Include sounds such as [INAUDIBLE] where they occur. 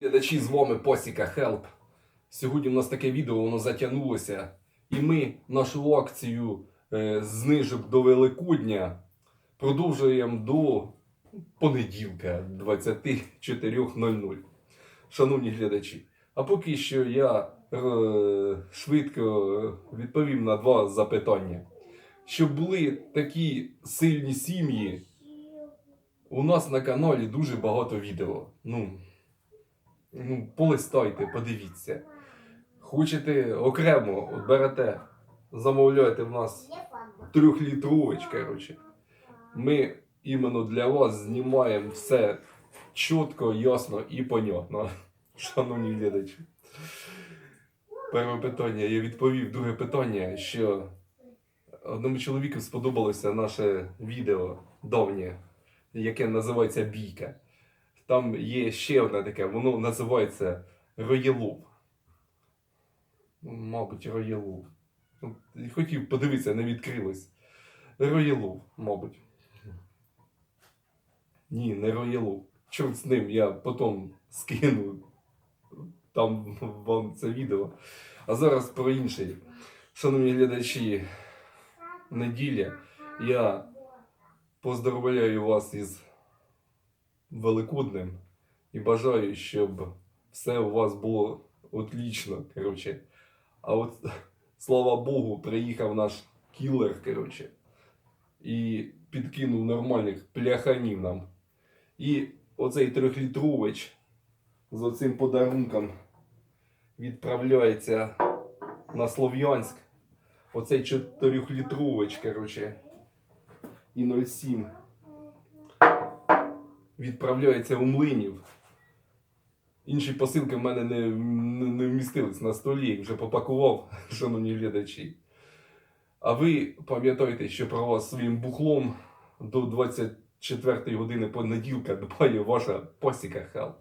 Глядачі, з вами Посіка Хелп. Сьогодні у нас таке відео, воно затягнулося. І ми нашу акцію е, знижок до Великодня продовжуємо до понеділка 24.00. Шановні глядачі, а поки що я е, швидко відповім на два запитання. Щоб були такі сильні сім'ї, у нас на каналі дуже багато відео. Ну, ну, полистайте, подивіться. Хочете окремо, от берете, замовляєте в нас трьохлітрович, коротше. Ми іменно для вас знімаємо все чітко, ясно і понятно. Шановні глядачі. Перше питання я відповів. Друге питання, що одному чоловіку сподобалося наше відео давнє, яке називається Бійка. Там є ще одне таке, воно називається Роєлов. Ну, Мабуть, Роєлов. Ну, Хотів подивитися, не відкрилось. Роєлов, мабуть. Ні, не Роєлов. Чорт з ним, я потім скину там вам це відео. А зараз про інше. Шановні глядачі, неділя. Я поздравляю вас із Великодним і бажаю, щоб все у вас було отлично. Коротше. А от [LAUGHS] слава Богу, приїхав наш кілер, коротше, і підкинув нормальних пляханів нам. І оцей трьохлітрович з оцим подарунком відправляється на Слов'янськ. Оцей чотирьохлітрович, коротше, і 0,7 відправляється у млинів. Інші посилки в мене не, не, вмістились на столі, вже попакував, [LAUGHS] шановні глядачі. А ви пам'ятайте, що про вас своїм бухлом до 24 години понеділка [LAUGHS] дбає ваша посіка Хел.